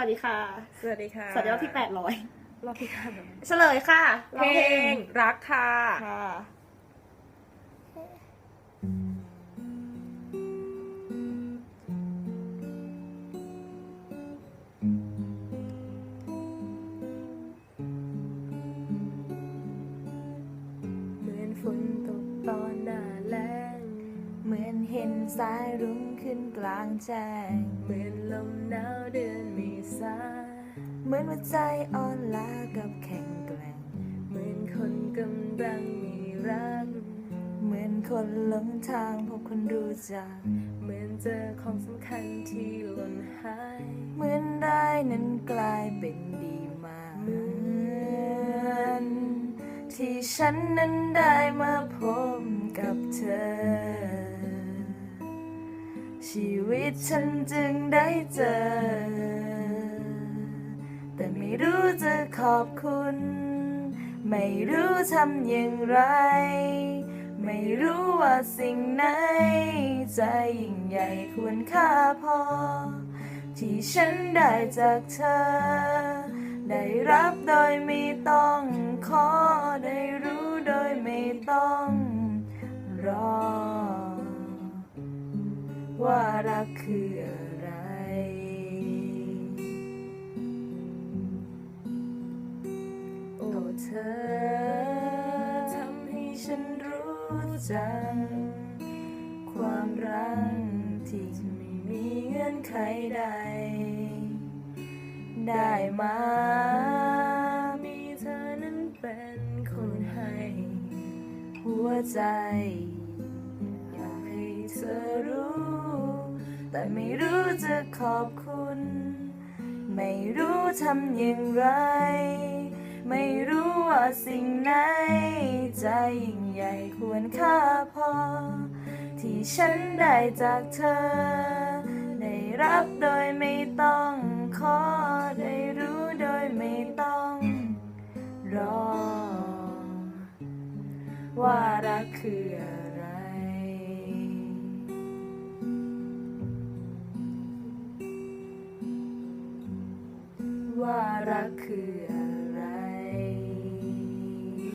วัสดีค่ะ สวัสดีค่ะสวัสดีรอบที่แปดร้อยรอบที่ห้าเฉลยค่ะเพลงรักค่ะ ค่ะ เหมือนฝนตกตอนหน้าแล้งเหมือนเห็นสายรุ้งขึ้นกลางแจ้ง เหมือนลมหนาวเดือนเมษา เหมือนหัวใจอ่อนล้ากับแข็งแกร่งเหมือนคนกำลังมีรัก เหมือนคนหลงทางพบคนรู้จัก เหมือนเจอของสำคัญที่หล่นหาย เหมือนได้นั้นกลายเป็นดีมาเหมือนที่ฉันนั้นได้มาพบกับเธอชีวิตฉันจึงได้เจอ รู้จะขอบคุณ ไม่รู้ทำอย่างไร ไม่รู้ว่าสิ่งไหน จะยิ่งใหญ่ควรค่าพอ ที่ฉันได้จากเธอ ได้รับโดยไม่ต้องขอ ได้รู้โดยไม่ต้องรอ ว่ารักคือ เธอทำให้ฉันรู้จักความรักที่ไม่มีเงื่อนไขใด ได้มา มีเธอนั้นเป็นคนให้ หัวใจอยากให้เธอรู้ แต่ไม่รู้จะขอบคุณ ไม่รู้ทำอย่างไร ไม่รู้ว่าสิ่งไหนใจยิ่งใหญ่ควรค่าพอ ที่ฉันได้จากเธอ ได้รับโดยไม่ต้องขอ ได้รู้โดยไม่ต้องรอ ว่ารักคืออะไร ว่ารักคืออะไร